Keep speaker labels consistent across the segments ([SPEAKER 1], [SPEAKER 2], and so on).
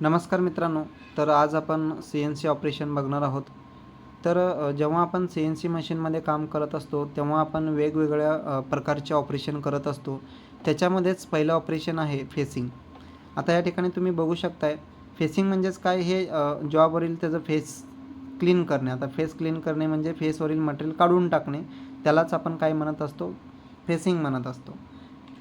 [SPEAKER 1] नमस्कार मित्रांनो तर आज आपण सी एन सी ऑपरेशन बघणार आहोत. तर जेव्हा आपण सी एन सी मशीनमध्ये काम करत असतो तेव्हा आपण वेगवेगळ्या प्रकारचे ऑपरेशन करत असतो. त्याच्यामध्येच पहिलं ऑपरेशन आहे फेसिंग आता या ठिकाणी तुम्ही बघू शकताय फेसिंग म्हणजेच काय? हे जॉबवरील त्याचं फेस क्लीन करणे. आता फेस क्लीन करणे म्हणजे फेसवरील मटेरियल काढून टाकणे. त्यालाच आपण काय म्हणत असतो? फेसिंग म्हणत असतो.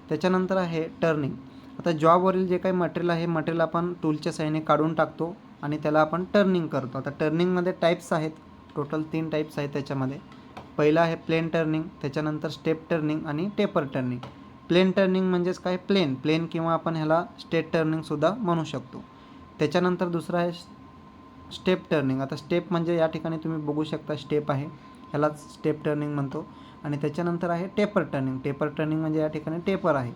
[SPEAKER 1] त्याच्यानंतर आहे टर्निंग आता जॉबवरील जे काही मटेरियल आहे मटेरियल आपण टूलच्या साहाय्याने काढून टाकतो आणि त्याला आपण टर्निंग करतो. आता टर्निंगमध्ये टाईप्स आहेत. टोटल तीन टाईप्स आहेत त्याच्यामध्ये. पहिलं आहे प्लेन टर्निंग त्याच्यानंतर स्टेप टर्निंग आणि टेपर टर्निंग प्लेन टर्निंग म्हणजेच काय? प्लेन प्लेन किंवा आपण ह्याला स्टेट टर्निंगसुद्धा म्हणू शकतो. त्याच्यानंतर दुसरं आहे स्टेप टर्निंग आता स्टेप म्हणजे या ठिकाणी तुम्ही बघू शकता स्टेप आहे. ह्यालाच स्टेप टर्निंग म्हणतो. आणि त्याच्यानंतर आहे टेपर टर्निंग टेपर टर्निंग म्हणजे या ठिकाणी टेपर आहे.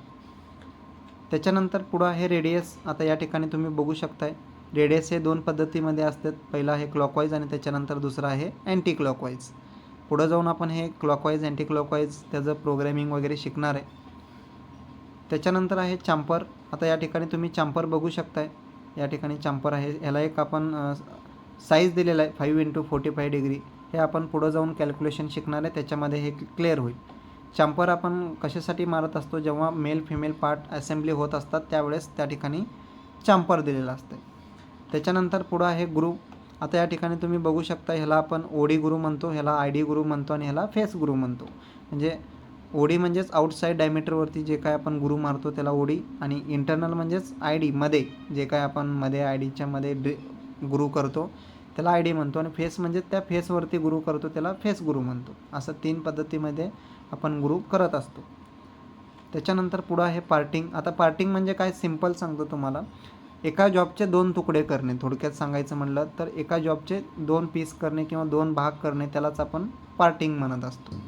[SPEAKER 1] त्याच्यानंतर पुढं आहे रेडियस. आता या ठिकाणी तुम्ही बघू शकताय. रेडियस हे दोन पद्धतीमध्ये असतात. पहिलं आहे क्लॉकवाईज आणि त्याच्यानंतर दुसरं आहे अँटी क्लॉकवाईज पुढं जाऊन आपण हे क्लॉकवाईज अँटी क्लॉकवाईज त्याचं प्रोग्रॅमिंग वगैरे शिकणार आहे. त्याच्यानंतर आहे चांपर आता या ठिकाणी तुम्ही चांपर बघू शकताय. या ठिकाणी चांपर आहे. ह्याला एक आपण साईज दिलेला आहे. Five into forty five degree हे आपण पुढं जाऊन कॅल्क्युलेशन शिकणार आहे. त्याच्यामध्ये हे क्लिअर होईल. चांपर आपण कशासाठी मारत असतो? जेव्हा मेल फिमेल पार्ट असेंब्ली होत असतात त्यावेळेस त्या ठिकाणी चॅम्पर दिलेलं असते. त्याच्यानंतर पुढं आहे ग्रुप आता या ठिकाणी तुम्ही बघू शकता ह्याला आपण ओडी गुरु म्हणतो ह्याला आय डी गुरु म्हणतो आणि ह्याला फेस गुरु म्हणतो. म्हणजे ओडी म्हणजेच आउटसाईड डायमीटरवरती जे काय आपण गुरु मारतो त्याला ओडी आणि इंटरनल म्हणजेच आय डी मध्ये. जे काय आपण मध्ये आय डीच्या मध्ये ड्रि गुरु करतो त्याला आय डी म्हणतो आणि फेस म्हणजे त्या फेसवरती गुरु करतो त्याला फेस गुरु म्हणतो. असं तीन पद्धतीमध्ये आपण गुरु करत असतो. त्याच्यानंतर पुढं आहे पार्टिंग. आता पार्टिंग म्हणजे काय? सिंपल सांगतो तुम्हाला. एका जॉबचे दोन तुकडे करणे. थोडक्यात सांगायचं म्हणलं तर एका जॉबचे दोन पीस करणे किंवा दोन भाग करणे त्यालाच आपण पार्टिंग म्हणत असतो.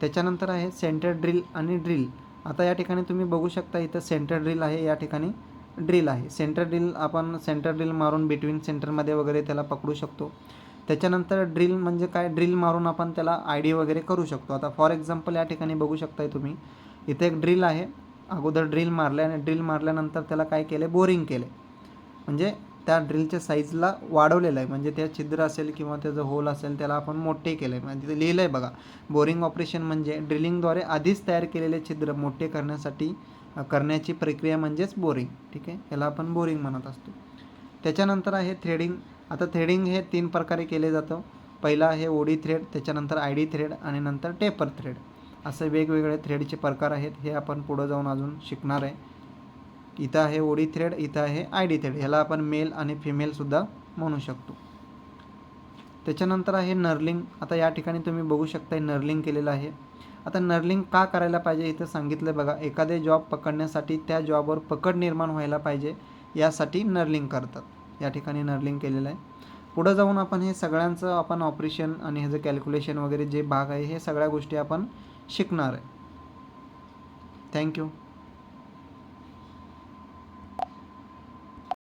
[SPEAKER 1] त्याच्यानंतर आहे सेंटर ड्रिल आणि ड्रिल. आता या ठिकाणी तुम्ही बघू शकता इथं सेंटर ड्रिल आहे या ठिकाणी ड्रिल आहे. सेंटर ड्रिल आपण सेंटर ड्रिल मारून बिटवीन सेंटरमध्ये वगैरे त्याला पकडू शकतो. त्याच्यानंतर ड्रिल म्हणजे काय? ड्रिल मारून आपण त्याला आय डी वगैरे करू शकतो. आता फॉर एक्झाम्पल या ठिकाणी बघू शकताय तुम्ही. इथे एक ड्रिल आहे. अगोदर ड्रिल मारल्या आणि ड्रिल मारल्यानंतर त्याला काय केले बोरिंग केले म्हणजे त्या ड्रिलच्या साईजला वाढवलेलं आहे. म्हणजे त्या छिद्र असेल किंवा त्याचं होल असेल त्याला आपण मोठे केलं आहे म्हणजे तिथे लिहिलं आहे बघा. बोरिंग ऑपरेशन म्हणजे ड्रिलिंगद्वारे आधीच तयार केलेले छिद्र मोठे करण्यासाठी करण्याची प्रक्रिया म्हणजेच बोरिंग ठीक आहे? याला आपण बोरिंग म्हणत असतो. त्याच्यानंतर आहे थ्रेडिंग आता थ्रेडिंग हे तीन प्रकारे केले जातं. पहिला आहे ओडी थ्रेड त्याच्यानंतर आय डी थ्रेड आणि नंतर टेपर थ्रेड असे वेगवेगळे थ्रेडचे प्रकार आहेत. हे आपण पुढं जाऊन अजून शिकणार आहे. इथं आहे ओडी थ्रेड इथं आहे आय डी थ्रेड ह्याला आपण मेल आणि फिमेलसुद्धा म्हणू शकतो. त्याच्यानंतर आहे नर्लिंग आता या ठिकाणी तुम्ही बघू शकता नर्लिंग केलेलं आहे. आता नर्लिंग का करायला पाहिजे इथं सांगितलं बघा. एखादे जॉब पकडण्यासाठी त्या जॉबवर पकड निर्माण व्हायला पाहिजे यासाठी नर्लिंग करतात. या ठिकाणी नर्लिंग केलेलं आहे पुढं जाऊन आपण हे सगळ्यांचं आपण ऑपरेशन आणि ह्याचं कॅल्क्युलेशन वगैरे जे भाग आहे हे सगळ्या गोष्टी आपण शिकणार आहे. थँक्यू